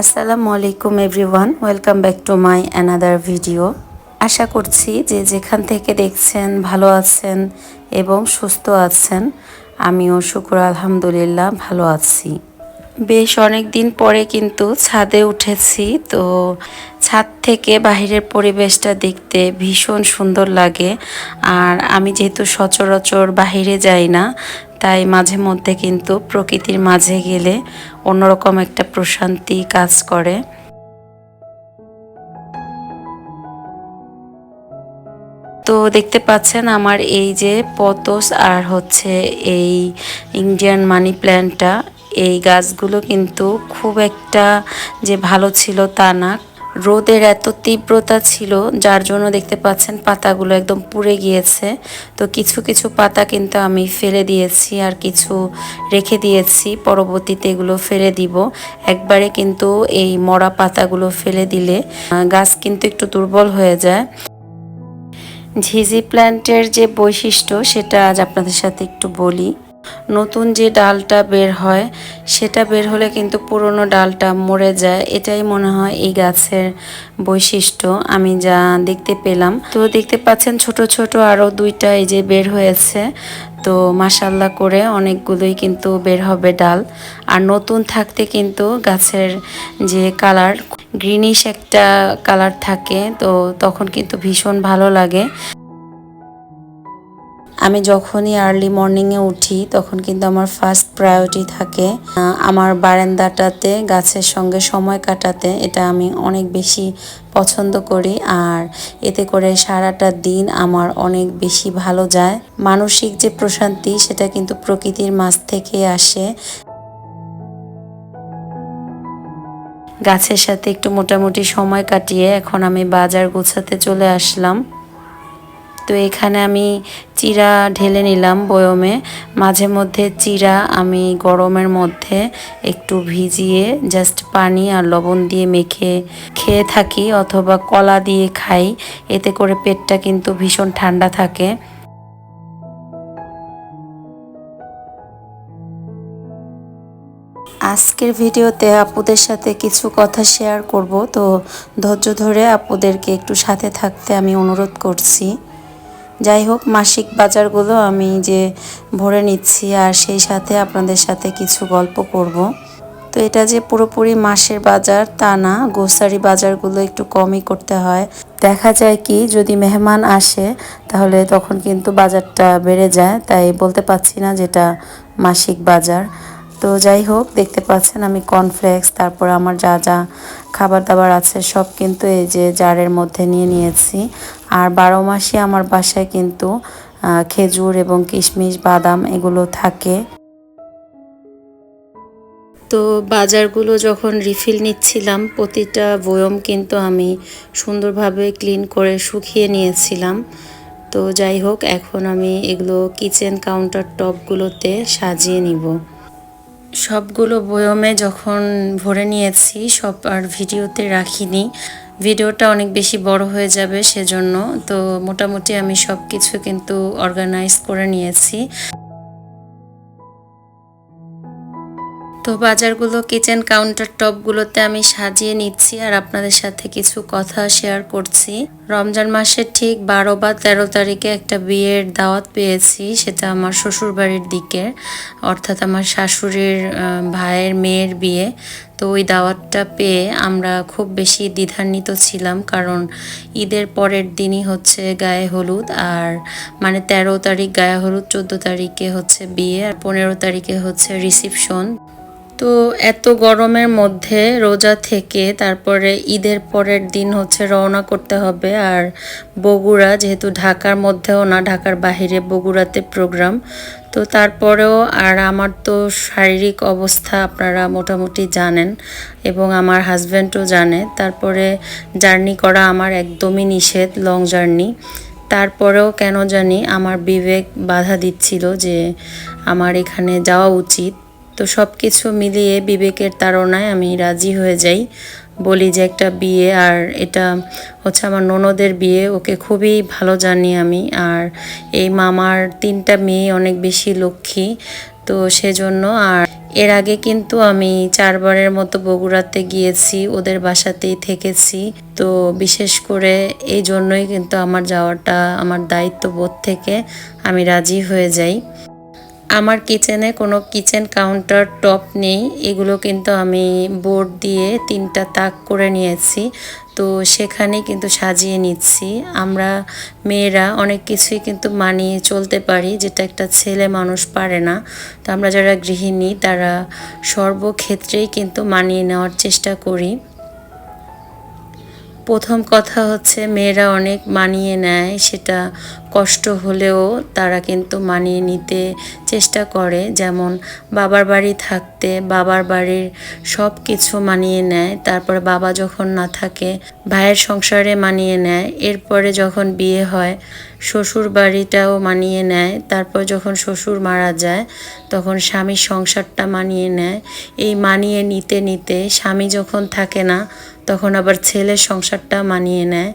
আসসালামু আলাইকুম everyone, welcome back to my another video. আশা করছি যে যেখান থেকে দেখছেন ভালো আছেন এবং সুস্থ আছেন, আমিও শুকুর আলহামদুলিল্লাহ ভালো আছি। বেশ অনেক দিন পরে কিন্তু ছাদে উঠেছি, তো ছাদ থেকে বাহিরের পরিবেশটা দেখতে ভীষণ সুন্দর লাগে। আর আমি যেহেতু সচরাচর বাহিরে যাই না তাই মাঝে মধ্যে কিন্তু প্রকৃতির মাঝে গেলে অন্যরকম একটা প্রশান্তি কাজ করে। তো দেখতে পাচ্ছেন আমার এই যে পতস আর হচ্ছে এই ইন্ডিয়ান মানি প্ল্যান্টটা, এই গাছগুলো কিন্তু খুব একটা যে ভালো ছিল তা না। রোদের এত তীব্রতা ছিল, যার জন্য দেখতে পাচ্ছেন পাতাগুলো একদম পুড়ে গিয়েছে। তো কিছু কিছু পাতা কিন্তু আমি ফেলে দিয়েছি আর কিছু রেখে দিয়েছি। পরবর্তীতে এগুলো ফেলে দিব। একবারে কিন্তু এই মরা পাতাগুলো ফেলে দিলে গাছ কিন্তু একটু দুর্বল হয়ে যায়। ঝিঝি প্ল্যান্টের যে বৈশিষ্ট্য, সেটা আজ আপনাদের সাথে একটু বলি। নতুন যে ডালটা বের হয়, সেটা বের হলে কিন্তু পুরনো ডালটা মরে যায়। এটাই মনে হয় এই গাছের বৈশিষ্ট্য। আমি যা দেখতে পেলাম। তো দেখতে পাচ্ছেন ছোট ছোট আরও দুইটা এই যে বের হয়েছে। তো মাসাল্লা করে অনেকগুলোই কিন্তু বের হবে ডাল। আর নতুন থাকতে কিন্তু গাছের যে কালার গ্রিনিশ একটা কালার থাকে। তো তখন কিন্তু ভীষণ ভালো লাগে। আমি যখনই আর্লি মর্নিংয়ে উঠি, তখন কিন্তু আমার ফার্স্ট প্রায়োরিটি থাকে আমার বারান্দাটাতে, গাছের সঙ্গে সময় কাটাতে। এটা আমি অনেক বেশি পছন্দ করি আর এতে করে সারাটা দিন আমার অনেক বেশি ভালো যায়। মানসিক যে প্রশান্তি, সেটা কিন্তু প্রকৃতির মাছ থেকে আসে। গাছের সাথে একটু মোটামুটি সময় কাটিয়ে এখন আমি বাজার গোছাতে চলে আসলাম। তো এখানে আমি চিরা ঢেলে নিলাম বয়মে। মাঝে মধ্যে চিরা আমি গরমের মধ্যে একটু ভিজিয়ে জাস্ট পানি আর লবণ দিয়ে মেখে খেয়ে থাকি অথবা কলা দিয়ে খাই। এতে করে পেটটা কিন্তু ভীষণ ঠান্ডা থাকে। আজকের ভিডিওতে আপুদের সাথে কিছু কথা শেয়ার করব। তো ধৈর্য ধরে আপুদেরকে একটু সাথে থাকতে আমি অনুরোধ করছি। যাই হোক, মাসিক বাজারগুলো আমি যে ভরে নিচ্ছি আর সেই সাথে আপনাদের সাথে কিছু গল্প করব। তো এটা যে পুরোপুরি মাসের বাজার তা না গোসারি বাজারগুলো একটু কমই করতে হয়। দেখা যায় কি, যদি মেহমান আসে, তাহলে তখন কিন্তু বাজারটা বেড়ে যায়। তাই বলতে পারছি না যেটা মাসিক বাজার। তো যাই হোক, দেখতে পাচ্ছেন আমি কর্নফ্লেক্স তারপর আমার যা যা খাবার দাবার আছে, সব কিন্তু এই যে জারের মধ্যে নিয়ে নিয়েছি। আর বারো মাসে আমার বাসায় কিন্তু খেজুর এবং কিশমিশ, বাদাম এগুলো থাকে। তো বাজারগুলো যখন রিফিল নিচ্ছিলাম, প্রতিটা বয়ম কিন্তু আমি সুন্দরভাবে ক্লিন করে শুকিয়ে নিয়েছিলাম। তো যাই হোক, এখন আমি এগুলো কিচেন কাউন্টার টপগুলোতে সাজিয়ে নিব। সবগুলো বয়মে যখন ভরে নিয়েছি, সব আর ভিডিওতে রাখিনি। ভিডিওটা অনেক বেশি বড় হয়ে যাবে সেজন্য। তো মোটামুটি আমি সব কিছু কিন্তু অর্গানাইজ করে নিয়েছি। তো বাজারগুলো কিচেন কাউন্টার টপগুলোতে আমি সাজিয়ে নিচ্ছি আর আপনাদের সাথে কিছু কথা শেয়ার করছি। রমজান মাসের ঠিক বারো বা তেরো তারিখে একটা বিয়ের দাওয়াত পেয়েছি, সেটা আমার শ্বশুর বাড়ির দিকে, অর্থাৎ আমার শাশুড়ির ভাইয়ের মেয়ের বিয়ে। তো ওই দাওয়াতটা পেয়ে আমরা খুব বেশি দ্বিধান্বিত ছিলাম, কারণ ঈদের পরের দিনই হচ্ছে গায়ে হলুদ, আর মানে তেরো তারিখ গায়ে হলুদ, চোদ্দ তারিখে হচ্ছে বিয়ে, আর পনেরো তারিখে হচ্ছে রিসিপশন। তো এত গরমের মধ্যে রোজা থেকে তারপরে ঈদের পরের দিন হচ্ছে রওনা করতে হবে। আর বগুড়া যেহেতু ঢাকার মধ্যেও না, ঢাকার বাহিরে বগুড়াতে প্রোগ্রাম তো তারপরেও আর আমার তো শারীরিক অবস্থা আপনারা মোটামুটি জানেন এবং আমার হাজব্যান্ডও জানে। তারপরে জার্নি করা আমার একদমই নিষেধ লং জার্নি তারপরেও কেন জানি আমার বিবেক বাধা দিচ্ছিল যে আমার এখানে যাওয়া উচিত। তো সব কিছু মিলিয়ে বিবেকের তাড়নায় আমি রাজি হয়ে যাই। বলি যে একটা বিয়ে, আর এটা হচ্ছে আমার ননদের বিয়ে, ওকে খুবই ভালো জানি আমি। আর এই মামার তিনটা মেয়ে অনেক বেশি লক্ষ্মী, তো সেজন্য আর এর আগে কিন্তু আমি চারবারের মতো বগুড়াতে গিয়েছি, ওদের বাসাতেই থেকেছি। তো বিশেষ করে এই জন্যই কিন্তু আমার যাওয়াটা আমার দায়িত্ববোধ থেকে আমি রাজি হয়ে যাই। আমার কিচেনে কোনো কিচেন কাউন্টার টপ নেই। এগুলো কিন্তু আমি বোর্ড দিয়ে তিনটা তাক করে নিয়েছি। তো সেখানেই কিন্তু সাজিয়ে নিচ্ছি। আমরা মেয়েরা অনেক কিছুই কিন্তু মানিয়ে চলতে পারি, যেটা একটা ছেলে মানুষ পারে না। তো আমরা যারা গৃহিণী, তারা সর্বক্ষেত্রেই কিন্তু মানিয়ে নেওয়ার চেষ্টা করি। প্রথম কথা হচ্ছে মেয়েরা অনেক মানিয়ে নেয়, সেটা কষ্ট হলেও তারা কিন্তু মানিয়ে নিতে চেষ্টা করে। যেমন বাবার বাড়ি থাকতে বাবার বাড়ির সব কিছু মানিয়ে নেয়, তারপর বাবা যখন না থাকে ভাইয়ের সংসারে মানিয়ে নেয়, এরপরে যখন বিয়ে হয় শ্বশুর বাড়িটাও মানিয়ে নেয়, তারপর যখন শ্বশুর মারা যায় তখন স্বামীর সংসারটা মানিয়ে নেয়। এই মানিয়ে নিতে নিতে স্বামী যখন থাকে না তখন আবার ছেলের সংসারটা মানিয়ে নেয়।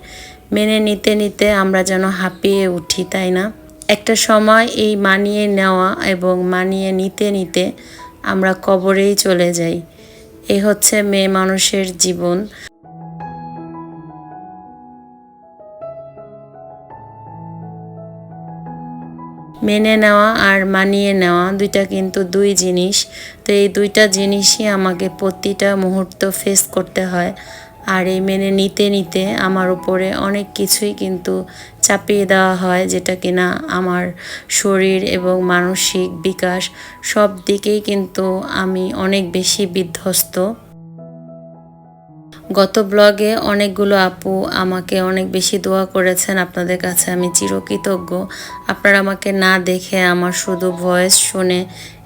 মেনে নিতে নিতে আমরা যেন হাঁপিয়ে উঠি, তাই না? একটা সময় এই মানিয়ে নেওয়া এবং মানিয়ে নিতে নিতে আমরা কবরেই চলে যাই। এই হচ্ছে মেয়ে মানুষের জীবন। মেনে নেওয়া আর মানিয়ে নেওয়া দুইটা কিন্তু দুই জিনিস। তো এই দুইটা জিনিসই আমাকে প্রতিটা মুহূর্ত ফেস করতে হয়। আর এই মেনে নিতে নিতে আমার উপরে অনেক কিছুই কিন্তু চাপিয়ে দেওয়া হয়, যেটা কিনা আমার শরীর এবং মানসিক বিকাশ সব দিকেই কিন্তু আমি অনেক বেশি বিধ্বস্ত। গত ব্লগে অনেকগুলো আপু আমাকে অনেক বেশি দোয়া করেছেন আপনাদের কাছে আমি চিরকৃতজ্ঞ। আপনারা আমাকে না দেখে আমার শুধু ভয়েস শুনে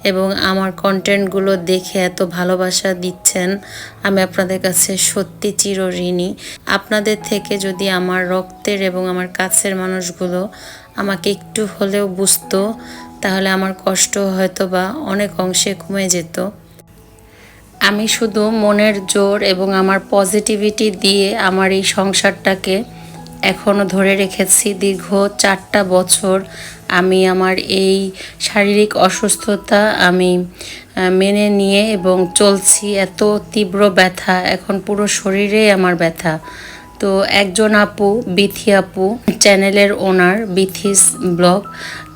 এবং আমার কন্টেন্টগুলো দেখে এত ভালোবাসা দিচ্ছেন, আমি আপনাদের কাছে সত্যি চিরঋণী আপনাদের থেকে যদি আমার রক্তের এবং আমার কাছের মানুষগুলো আমাকে একটু হলেও বুঝতো, তাহলে আমার কষ্ট হয়তো বা অনেক অংশে কমে যেত। আমি শুধু মনের জোর এবং আমার পজিটিভিটি দিয়ে আমার এই সংসারটাকে এখনও ধরে রেখেছি। দীর্ঘ চারটা বছর আমি আমার এই শারীরিক অসুস্থতা আমি মেনে নিয়ে এবং চলছি। এত তীব্র ব্যথা, এখন পুরো শরীরেই আমার ব্যথা। তো একজন আপু, বিথি আপু, চ্যানেলের ওনার, বিথিস ব্লগ।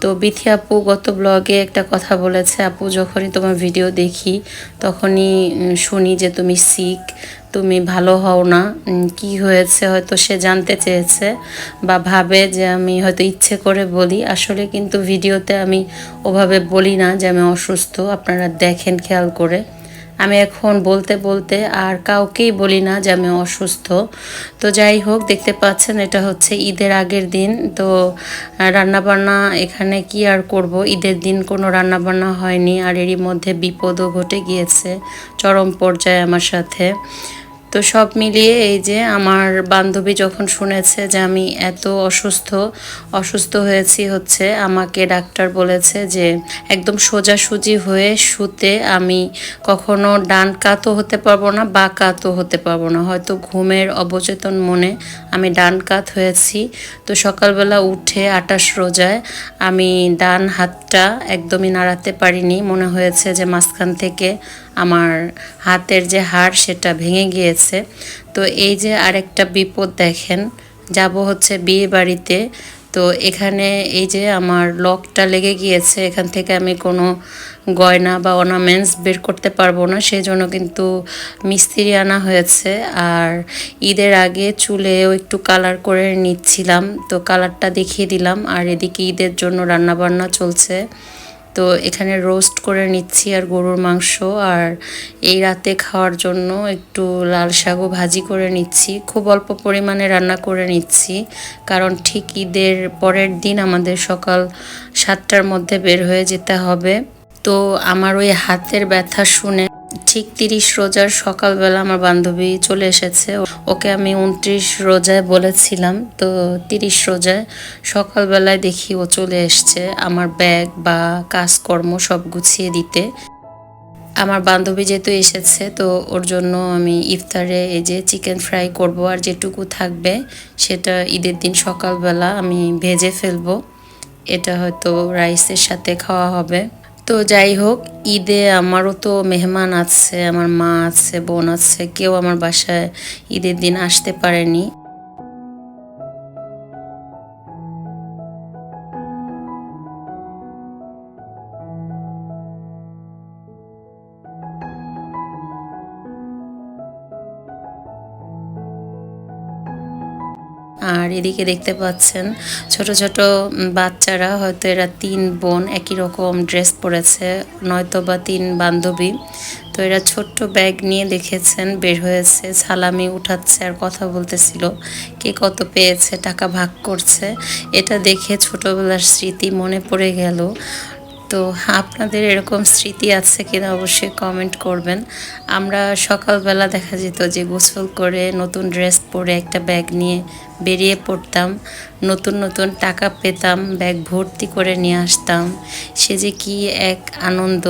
তো বিথি আপু গত ব্লগে একটা কথা বলেছে, আপু, যখনই তোমার ভিডিও দেখি, তখনই শুনি যে তুমি শিখ তুমি ভালো হও না। কি হয়েছে হয়তো সে জানতে চেয়েছে বা ভাবে যে আমি হয়তো ইচ্ছে করে বলি। আসলে কিন্তু ভিডিওতে আমি ওভাবে বলি না যে আমি অসুস্থ। আপনারা দেখেন খেয়াল করে। আমি এখন বলতে বলতে আর কাউকেই বলি না যে আমি অসুস্থ। তো যাই হোক, দেখতে পাচ্ছেন এটা হচ্ছে ঈদের আগের দিন। তো রান্নাবান্না এখানে কি আর করব? ঈদের দিন কোনো রান্নাবান্না হয়নি আর এরই মধ্যে বিপদও ঘটে গিয়েছে চরম পর্যায়ে আমার সাথে। তো সব মিলিয়ে এই যে আমার বান্ধবী যখন শুনেছে যে আমি এত অসুস্থ অসুস্থ হয়েছি হচ্ছে, আমাকে ডাক্তার বলেছে যে একদম সোজাসুজি হয়ে শুতে আমি কখনো ডান কাতও হতে পারব না, বা কাতও হতে পারব না। হয়তো ঘুমের অবচেতন মনে আমি ডান কাত হয়েছি। তো সকালবেলা উঠে আটাশ রোজায় আমি ডান হাতটা একদমই নাড়াতে পারিনি। মনে হয়েছে যে মাঝখান থেকে আমার হাতের যে হাড় সেটা ভেঙে গিয়েছে। তো এই যে আরেকটা বিপদ দেখেন, যাব হচ্ছে বিয়ে বাড়িতে। তো এখানে এই যে আমার লকটা লেগে গিয়েছে, এখান থেকে আমি কোনো গয়না বা অর্নামেন্টস বের করতে পারব না। সেই জন্য কিন্তু মিস্ত্রি আনা হয়েছে। আর ঈদের আগে চুলেও একটু কালার করে নিচ্ছিলাম। তো কালারটা দেখিয়ে দিলাম। আর এদিকে ঈদের জন্য রান্নাবান্না চলছে। তো এখানে রোস্ট করে নিচ্ছি আর গরুর মাংস আর এই রাতে খাওয়ার জন্য একটু লাল শাকও ভাজি করে নিচ্ছি। খুব অল্প পরিমাণে রান্না করে নিচ্ছি কারণ ঠিক ঈদের পরের দিন আমাদের সকাল সাতটার মধ্যে বের হয়ে যেতে হবে। তো আমার ওই হাতের ব্যথা শুনে ঠিক তিরিশ রোজার সকালবেলা আমার বান্ধবী চলে এসেছে। ওকে আমি উনত্রিশ রোজায় বলেছিলাম, তো তিরিশ রোজায় সকালবেলায় দেখি ও চলে এসছে আমার ব্যাগ বা কাজকর্ম সব গুছিয়ে দিতে। আমার বান্ধবী যেহেতু এসেছে, তো ওর জন্য আমি ইফতারে এই যে চিকেন ফ্রাই করব আর যেটুকু থাকবে সেটা ঈদের দিন সকালবেলা আমি ভেজে ফেলব। এটা হয়তো রাইসের সাথে খাওয়া হবে। তো যাই হোক, ঈদে আমারও তো মেহমান আছে, আমার মা আছে, বোন আছে, কেউ আমার বাসায় ঈদের দিন আসতে পারেনি। আর এদিকে দেখতে পাচ্ছেন ছোট ছোট বাচ্চারা, হয়তো এরা তিন বোন একই রকম ড্রেস পরেছে, নয়তো বা তিন বান্ধবী। তো এরা ছোট্ট ব্যাগ নিয়ে দেখেছেন, বের হয়েছে, সালামি উঠাচ্ছে আর কথা বলতেছিল। কে কত পেয়েছে, টাকা ভাগ করছে। এটা দেখে ছোটবেলার স্মৃতি মনে পড়ে গেল। তো আপনাদের এরকম স্মৃতি আছে কিনা অবশ্যই কমেন্ট করবেন। আমরা সকালবেলা দেখা যেত যে গোসল করে নতুন ড্রেস পরে একটা ব্যাগ নিয়ে বেরিয়ে পড়তাম, নতুন নতুন টাকা পেতাম ব্যাগ ভর্তি করে নিয়ে আসতাম। সে যে কি এক আনন্দ।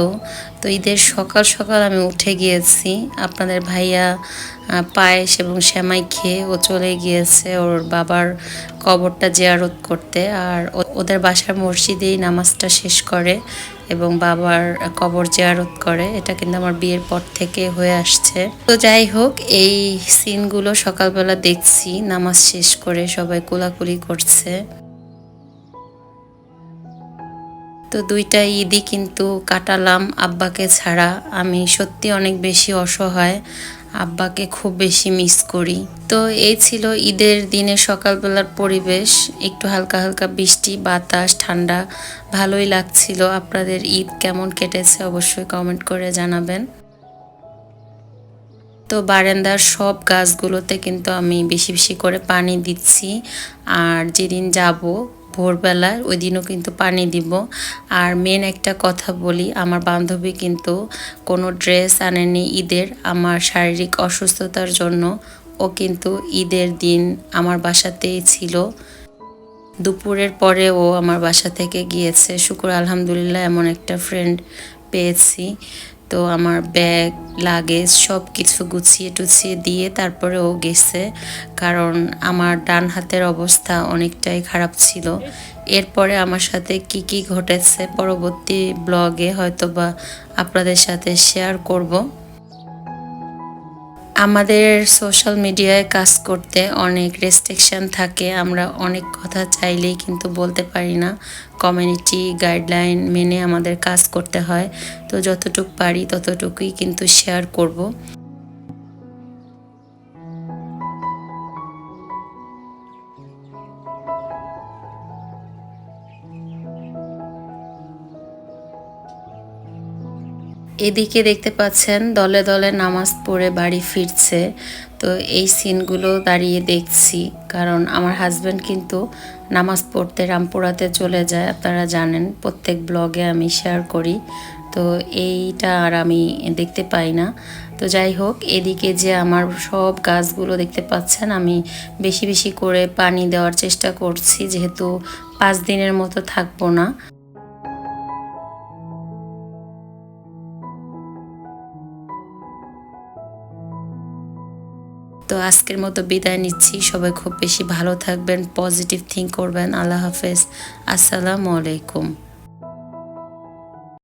তো ঈদের সকাল সকাল আমি উঠে গিয়েছি। আপনাদের ভাইয়া পায়েস এবং শ্যামাই খেয়ে ও চলে গিয়েছে ওর বাবার কবরটা জিয়ারত করতে। আর ওদের বাসার মসজিদেই নামাজটা শেষ করে এবং বাবার কবর জিয়ারত করে। এটা কিন্তু আমার বিয়ের পর থেকে হয়ে আসছে। তো যাই হোক, এই সিনগুলো সকালবেলা দেখছি, নামাজ শেষ করে সবাই কোলাকুলি করছে। তো দুইটা ঈদই কিন্তু কাটালাম আব্বাকে ছাড়া। আমি সত্যি অনেক বেশি অসহায়। আব্বাকে খুব বেশি মিস করি। তো এই ছিল ঈদের দিনে সকালবেলার পরিবেশ। একটু হালকা হালকা বৃষ্টি, বাতাস, ঠান্ডা, ভালোই লাগছিল। আপনাদের ঈদ কেমন কেটেছে অবশ্যই কমেন্ট করে জানাবেন। তো বারান্দার সব গাছগুলোতে কিন্তু আমি বেশি বেশি করে পানি দিচ্ছি। আর যেদিন যাব ভোরবেলা ওই দিনও কিন্তু পানি দিব। আর মেন একটা কথা বলি, আমার বান্ধবী কিন্তু কোনো ড্রেস আনেনি ঈদের, আমার শারীরিক অসুস্থতার জন্য। ও কিন্তু ঈদের দিন আমার বাসাতেই ছিল। দুপুরের পরে ও আমার বাসা থেকে গিয়েছে। শুক্র, আলহামদুলিল্লাহ, এমন একটা ফ্রেন্ড পেয়েছি। তো আমার ব্যাগ লাগেজ সব কিছু গুছিয়ে টুছিয়ে দিয়ে তারপরে ও গেছে। কারণ আমার ডান হাতের অবস্থা অনেকটাই খারাপ ছিল। এরপরে আমার সাথে কি কি ঘটেছে পরবর্তী ব্লগে হয়তোবা আপনাদের সাথে শেয়ার করব। আমাদের সোশ্যাল মিডিয়ায় কাজ করতে অনেক রেস্ট্রিকশান থাকে। আমরা অনেক কথা চাইলেই কিন্তু বলতে পারি না। কমিউনিটি গাইডলাইন মেনে আমাদের কাজ করতে হয়। তো যতটুক পারি ততটুকুই কিন্তু শেয়ার করব। এদিকে দেখতে পাচ্ছেন দলে দলে নামাজ পড়ে বাড়ি ফিরছে। তো এই সিনগুলো দাঁড়িয়ে দেখছি। কারণ আমার হাজব্যান্ড কিন্তু নামাজ পড়তে রামপুরাতে চলে যায়, আপনারা জানেন। প্রত্যেক ব্লগে আমি শেয়ার করি। তো এইটা আর আমি দেখতে পাই না। তো যাই হোক, এদিকে যে আমার সব গাছগুলো দেখতে পাচ্ছেন, আমি বেশি বেশি করে পানি দেওয়ার চেষ্টা করছি। যেহেতু পাঁচ দিনের মতো থাকব না। তো আজকের মতো বিদায় নিচ্ছি। সবাই খুব বেশি ভালো থাকবেন পজিটিভ থিঙ্ক করবেন। আল্লাহ হাফেজ। আসসালামু আলাইকুম।